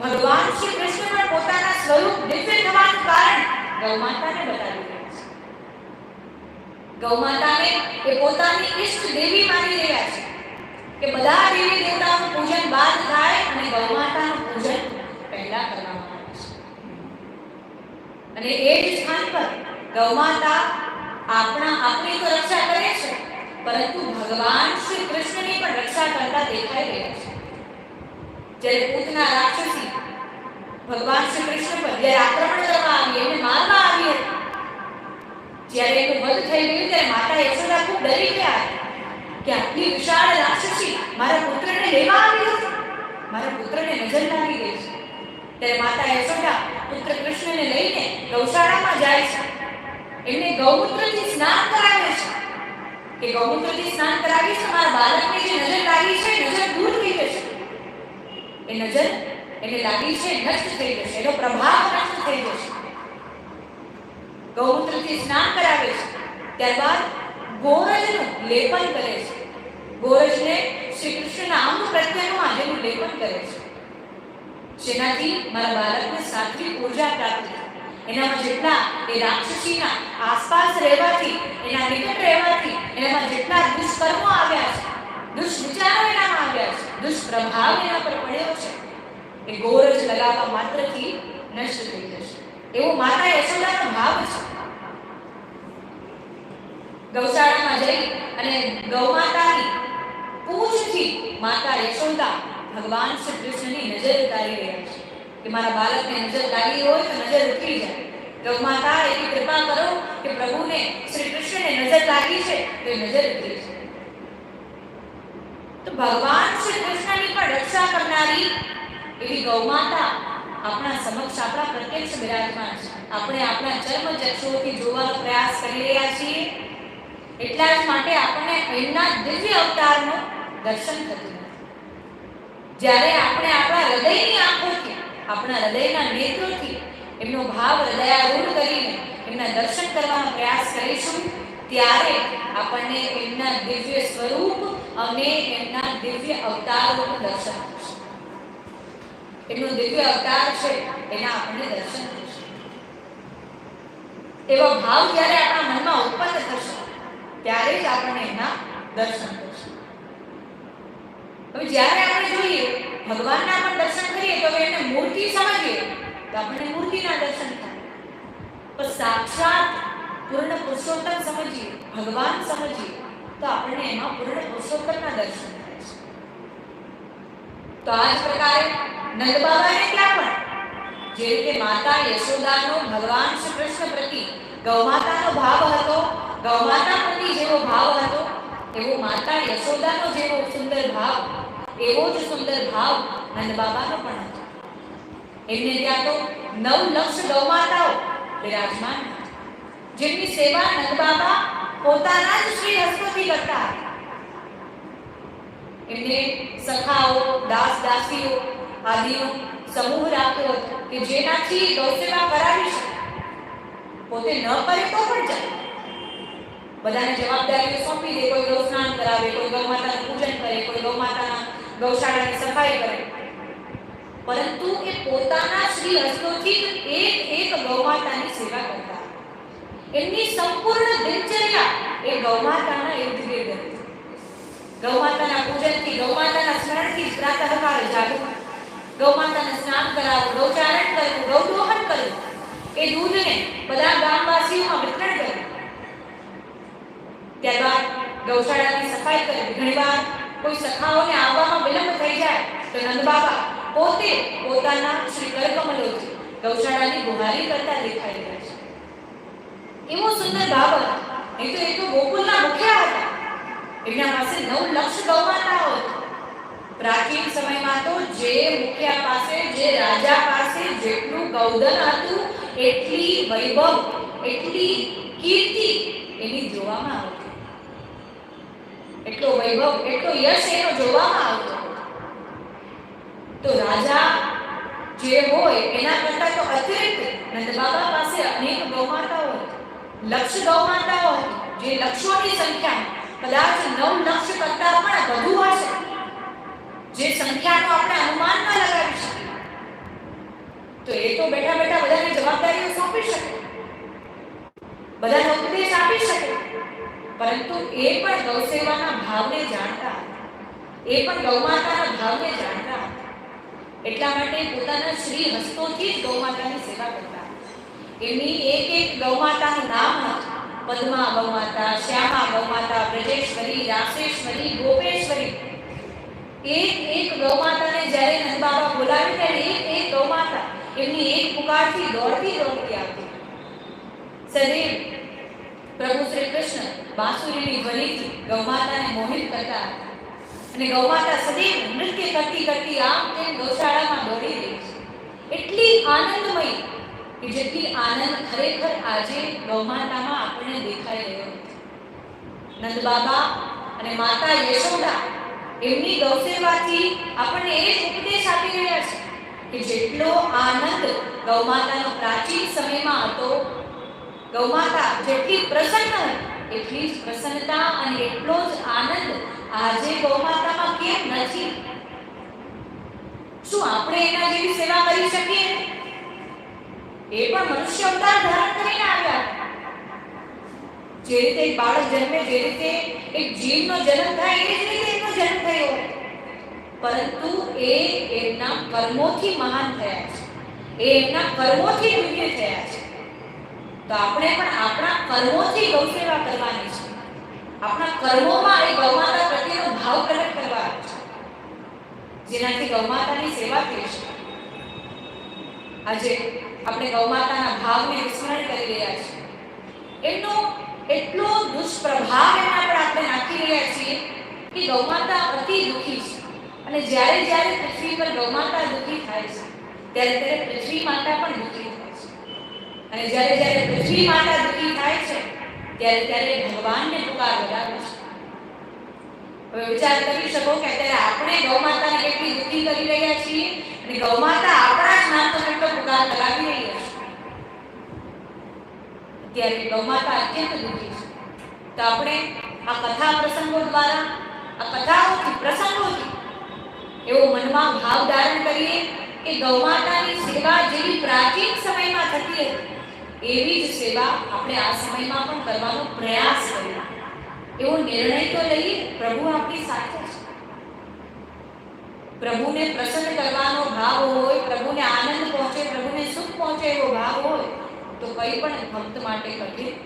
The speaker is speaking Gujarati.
ભગવાન શ્રી કૃષ્ણ પણ પોતાના સ્વરૂપ દિવ્ય થવાનું કારણ ગૌમાતાને બતાવી રહ્યા છે. ગૌમાતાને એ પોતાની ઈષ્ટ દેવી માની રહ્યા છે કે બધા દેવી દેવતાઓનું પૂજન બાદ થાય અને ગૌમાતાનું પૂજન પહેલા કરવામાં આવે છે. અને એ જ સ્થાન પર ગૌમાતા આપણા આપણી તો રક્ષા કરે છે, પરંતુ ભગવાન શ્રી કૃષ્ણની પણ રક્ષા કરતા દેખાઈ રહ્યા છે. જ્યારે પૂતના રાક્ષસી ભગવાન શ્રી કૃષ્ણ પર જ્યારે આક્રમણ કરવા આવી એમને મારવા આવી હતી. જ્યારે એનું વધ થઈ ગયું, ત્યારે માતા યશોદા ખૂબ ડરી ગયા કે આટલી વિશાળ રાક્ષસી મારા પુત્રને લેવા આવી હતી. મારા પુત્રને નજર લાગી ગઈ છે. ત્યારે માતા યશોદા પુત્ર કૃષ્ણને લઈને ગૌશાળામાં જાય છે. એમને ગૌમૂત્રથી સ્નાન કરાવે છે. કે ગૌમૂત્રથી સ્નાન કરાવી છે મારા બાળકને જે નજર લાગી છે નજર દૂર થઈ જશે. એ નજર એને લાગી છે, નષ્ટ થઈ જશે. એનો પ્રભાવ નષ્ટ થઈ જશે. ગૌમૂત્રથી સ્નાન કરાવે છે. ત્યારબાદ ગોરજનું લેપન કરે છે. ગોરજને શ્રી કૃષ્ણના અંગ પ્રત્યેનું આજેનું લેપન કરે છે. જેનાથી મારા બાળકને સાત્વિક ઊર્જા પ્રાપ્ત થાય. એનામાં જેટલા એ રાક્ષસીના આસપાસ રહેવાથી, એના નિકટ રહેવાથી, એનામાં જેટલા દુષ્કર્મો આવ્યા છે દુષ્વિચારો એનામાં છે. દુષ્પ્રભાવ એના પર પડ્યો છે. એ ગોરજ લગાવવા માત્રથી નષ્ટ થઈ જશે. એવો માતા યશોદાનો ભાવ છે. ગૌશાળામાં જઈ અને ગૌમાતાની પૂંછથી માતા યશોદા ભગવાન શ્રી કૃષ્ણની નજર ઉતારી રહ્યા છે. કે મારા બાળકને નજર લાગી હોય તો નજર ઉતરી જાય. ગૌમાતા એવી કૃપા કરો કે પ્રભુને શ્રી કૃષ્ણને નજર લાગી છે તો નજર ઉતરી જાય. તો ભગવાન શ્રી કૃષ્ણની પણ રક્ષા કરનારી એવી ગૌમાતા આપણા સમક્ષ, આપણા પ્રત્યક્ષ બિરાજમાન છે. આપણે આપણા જન્મ ચક્ષુઓથી જોવાનો પ્રયાસ કરી રહ્યા છીએ. એટલા જ માટે આપણને એમના દિવ્ય અવતારનું દર્શન થતું નથી. જ્યારે આપણે આપણા હૃદયની આંખોથી, આપણા હૃદયના નેત્રોથી એમનો ભાવ હૃદયારૂઢ કરીને એમના દર્શન કરવાનો પ્રયાસ કરીશું, ત્યારે આપણને એમના દિવ્ય સ્વરૂપ અને એમના દિવ્ય અવતારોનું દર્શન એમનો દિવ્ય અવતાર છે, એના આપણને દર્શન એવો ભાવ જ્યારે આપણા મનમાં ઉત્પન્ન થશે, ત્યારે જ આપણને એના દર્શન થશે. હવે જ્યારે આપણે જોઈએ, ભગવાનના પણ દર્શન કરીએ, તો એને મૂર્તિ સમજીએ, તો આપણને મૂર્તિના દર્શન થાય. પણ સાક્ષાત પૂર્ણ પુરુષોત્તમ સમજીએ, ભગવાન સમજીએ. તો આપણને એમાં પૂર્ણ પુરુષોત્તમના દર્શન થાય છે તો આ જ પ્રકારે નંદ બાબાને ત્યાં પણ, જે રીતે માતા યશોદાનો ભગવાન શ્રી કૃષ્ણ પ્રતિ ગૌમાતાનો ભાવ હતો ગૌમાતા પ્રતિ જેવો ભાવ હતો, એવો માતા યશોદાનો જેવો સુંદર ભાવ, એવો જ સુંદર ભાવ નંદ બાબાનો પણ હતો એમને ત્યાં તો નવ લક્ષ ગૌમાતાઓ બિરાજમાન. જેમની સેવા નંદ બાબા પોતાના જ શ્રી હસ્તોથી કરતા હતા એમને સખાઓ દાસ દાસીઓ આદિનો સમૂહ રાખ્યો હતો કે જેનાથી ગૌસેવા કરાવી શકે પોતે ન કરે તો પણ ચાલે બધાને જવાબદારીઓ સોંપી દે કોઈ ગૌ સ્નાન કરાવે કોઈ ગૌ માતાનું પૂજન કરે કોઈ ગૌ માતાના ગૌશાળાની સફાઈ કરે પરંતુ એ પોતાના શ્રી હસ્તોથી જ એક એક ગૌ માતાની સેવા કરતા એમની સંપૂર્ણ દિનચર્યા એ ગૌમાતાના માતાના ઇર્દ ગૌમાતાના હતી. ગૌ પૂજનથી, ગૌમાતાના સ્મરણથી પ્રાતઃકાળે જાગવું. ગૌમાતાને સ્નાન કરાવવું ગૌચારણ કરવું, ગૌદોહન કરવું. એ દૂધને બધા ગામવાસીઓમાં વિતરણ કરવું. ત્યારબાદ ગૌશાળાની સફાઈ કરવી. ઘણીવાર કોઈ સખાઓને આવવામાં વિલંબ થઈ જાય તો નંદબાબા પોતે પોતાના શ્રી કરકમલોથી ગૌશાળાની બુહારી કરતા દેખાઈ રહ્યા છે. એવો સુંદર બાબત. એ તો એ તો ગોકુલના મુખ્યા હતા. એમના પાસે નવ લક્ષ ગૌમાતાઓ પ્રાચીન સમયમાં તો જે મુખ્યા પાસે, જે રાજા પાસે જેટલું ગૌધન હતું, એટલી વૈભવ, એટલી કીર્તિ એની જોવામાં આવતી. એટલો વૈભવ, એટલો યશ એનો જોવામાં આવતો. તો રાજા જે હોય, એના કરતા તો અતિરિક્ત નંદ બાબા પાસે અનેક ગૌમાતાઓ लक्ष्य गौ मानता हो. जे लक्ष्यों की संख्या है कदाच नव लक्ष्य करता पण वधु हशे जे संख्या को तो आपने अनुमान में लगाई छे तो ये तो बैठा बैठा बजा ने जवाबदारी को सौंपी सके बजा ने उपदेश आप सके परंतु ए पर गौ सेवा का भाव ने जानता ए पर गौ माता का भाव ने जानता એટલા માટે પોતાના શ્રી હસ્તોથી ગૌ માતાની સેવા કરતા એમની એક એક ગૌમાતાનું નામ હતું પદ્મા ગૌમાતા, શ્યામા ગૌમાતા, બ્રજેશ્વરી, રાક્ષેશ્વરી, ગોપેશ્વરી. એક એક ગૌમાતાને જ્યારે નંદબાબા બોલાવી ત્યારે એક એક ગૌમાતા એમની એક પુકારથી દોડતી દોડતી આવતી. સદૈવ પ્રભુ શ્રી કૃષ્ણ બાંસુરીની ધ્વનિથી ગૌમાતાને મોહિત કરતા અને ગૌમાતા સદૈવ નૃત્ય કરતી કરતી આમ તેમ ગૌશાળામાં દોડી રહી છે. એટલી આનંદમય કે જેટલી આનંદ ખરેખર આજે ગૌમાતામાં આપણને દેખાઈ રહ્યો નંદ બાબા અને માતા યશોદા એમની ગૌસેવાથી આપણને એ જ ઉપદેશ આપી રહ્યા છે કે જેટલો આનંદ ગૌમાતાનો પ્રાચીન સમયમાં હતો, ગૌમાતા જેટલી પ્રસન્ન એટલી જ પ્રસન્નતા અને એટલો જ આનંદ આજે ગૌમાતામાં કેમ નથી? શું આપણે એના જેવી સેવા કરી શકીએ? એ પણ મનુષ્ય અવતાર ધારણ કરીને આવ્યા. જે રીતે એક બાળક જન્મે, જે રીતે એક જીવનો જન્મ થાય, એ જ રીતે એનો જન્મ થયો. પરંતુ એ એમના કર્મોથી મહાન થયા છે. એ એમના કર્મોથી દિવ્ય થયા છે. તો આપણે પણ આપણા કર્મોથી ગૌસેવા કરવાની છે. આપણા કર્મોમાં એ ગૌમાતા પ્રત્યેનો ભાવ પ્રગટ કરવાનો છે. જેનાથી ગૌમાતાની સેવા થઈ શકે. આજે આપણે ગૌમાતાના ભાવને વિસ્મરણ કરી રહ્યા છીએ. એમનો એટલો દુષ્પ્રભાવ એના પર આપણે નાખી રહ્યા છીએ કે ગૌમાતા અતિ દુઃખી છે. અને જ્યારે જ્યારે પૃથ્વી પર ગૌમાતા દુઃખી થાય છે, ત્યારે ત્યારે પૃથ્વી માતા પણ દુઃખી થાય છે. અને જ્યારે જ્યારે પૃથ્વી માતા દુઃખી થાય છે, ત્યારે ત્યારે ભગવાનને પુકાર લગાવે છે. હવે વિચાર કરી શકો કે અત્યારે આપણે ગૌમાતાને કેટલી દુઃખી કરી રહ્યા છીએ અને ગૌમાતા આપણા જ નામ તો કેટલો પુકાર લગાવી રહી છે. અત્યારે ગૌમાતા અત્યંત દુઃખી છે. તો આપણે આ કથા પ્રસંગો દ્વારા, આ કથાઓથી, પ્રસંગોથી એવો મનમાં ભાવ ધારણ કરીએ કે ગૌમાતાની સેવા જેવી પ્રાચીન સમયમાં થતી હતી, એવી જ સેવા આપણે આ સમયમાં પણ કરવાનો પ્રયાસ કરીએ એવો નિર્ણય તો લઈએ, પ્રભુ આપણી સાથે છે. પ્રભુને પ્રસન્ન કરવાનો ભાવ હોય, પ્રભુને આનંદ પહોંચે, પ્રભુને સુખ પહોંચે એવો ભાવ હોય, તો કંઈ પણ ભક્ત માટે કઠિન